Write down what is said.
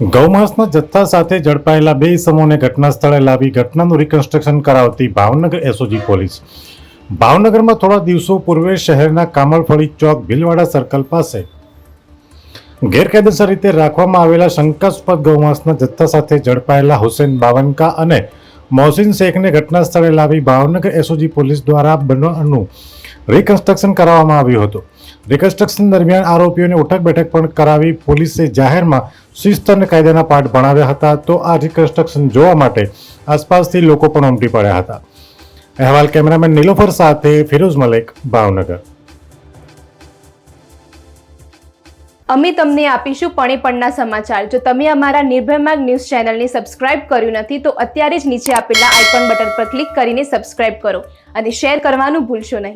ગૌમાંસના જથ્થા સાથે ઝડપાયેલા બે ઇસમોને ઘટના સ્થળે લાવી ઘટનાનું રિકન્સ્ટ્રક્શન કરાવતી ભાવનગર એસઓજી પોલીસ. ભાવનગરમાં થોડા દિવસો પૂર્વે શહેરના કામળફળી ચોક ભીલવાડા સર્કલ પાસે ગેરકાયદેસર રીતે રાખવામાં આવેલા શંકાસ્પદ ગૌમાંસના જથ્થા સાથે ઝડપાયેલા હુસેન બાવનકા અને મોહસિન શેખને ઘટના સ્થળે લાવી ભાવનગર એસઓજી પોલીસ દ્વારા બનાવનું રિકન્સ્ટ્રક્શન કરાવવામાં આવ્યું હતું. રિકન્સ્ટ્રક્શન દરમિયાન આરોપીઓને ઉઠક બેઠક પણ કરાવી પોલીસે જાહેરમાં શિસ્ત અને કાયદાના પાઠ ભણાવ્યા હતા. તો આ રિકન્સ્ટ્રક્શન જોવા માટે આસપાસથી લોકો પણ ઉમટી પડ્યા હતા. અહેવાલ કેમેરામેન નીલોફર સાથે ફિરોઝ મલેક, ભાવનગર. અમે તમને આપીશું પણે પણના સમાચાર. જો તમે અમારા નિર્ભય ન્યૂઝ ચેનલને સબસ્ક્રાઇબ કર્યું નથી, તો અત્યારે જ નીચે આપેલા આઇકોન બટન પર ક્લિક કરીને સબસ્ક્રાઇબ કરો અને શેર કરવાનું ભૂલશો નહીં.